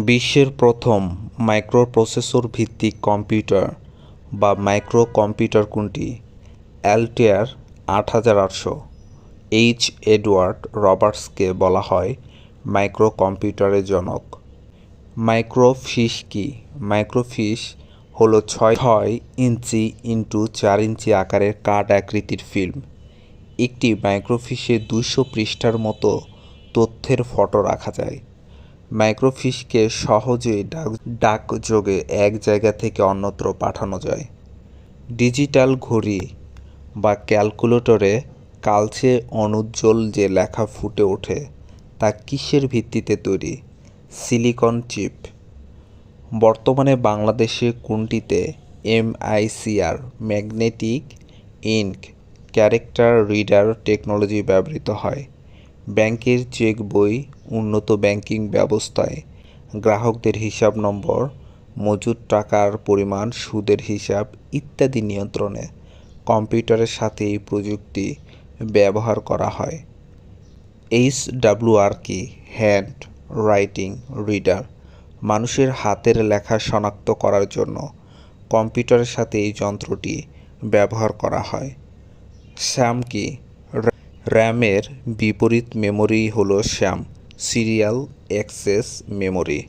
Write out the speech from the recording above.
বিশ্বের প্রথম মাইক্রোপ্রসেসর ভিত্তিক কম্পিউটার বা মাইক্রো কম্পিউটার কোনটি? অ্যালটেয়ার আট হাজার আটশো। এইচ এডওয়ার্ড রবার্টসকে বলা হয় মাইক্রো কম্পিউটারের জনক। মাইক্রোফিশ কি? মাইক্রোফিশ হলো ছয় ছয় ইঞ্চি ইন্টু চার ইঞ্চি আকারের কাঠ আকৃতির ফিল্ম। একটি মাইক্রোফিশে দুশো পৃষ্ঠার মতো তথ্যের ফটো রাখা যায়। মাইক্রোফিশকে সহজেই ডাক, ডাকযোগে এক জায়গা থেকে অন্যত্র পাঠানো যায়। ডিজিটাল ঘড়ি বা ক্যালকুলেটরে কালচে অনুজ্জ্বল যে লেখা ফুটে ওঠে, তা কিসের ভিত্তিতে তৈরি? Silicon chip. বর্তমানে বাংলাদেশে কোনটিতে MICR, magnetic ink, character reader technology ব্যবহৃত হয়? ব্যাংকের চেক বই উন্নত ব্যাংকিং ব্যবস্থায়। গ্রাহকদের হিসাব নম্বর মজুদ টাকার পরিমাণ, সুদের হিসাব ইত্যাদি নিয়ন্ত্রণে কম্পিউটারের সাথে এই প্রযুক্তি ব্যবহার করা হয়। এইচ ডাব্লিউআর কি, হ্যান্ড রাইটিং রিডার, মানুষের হাতের লেখা শনাক্ত করার জন্য কম্পিউটারের সাথে এই যন্ত্রটি ব্যবহার করা হয়। শ্যাম কি? র্যামের বিপরীত মেমরি হলো শ্যাম। Serial access memory.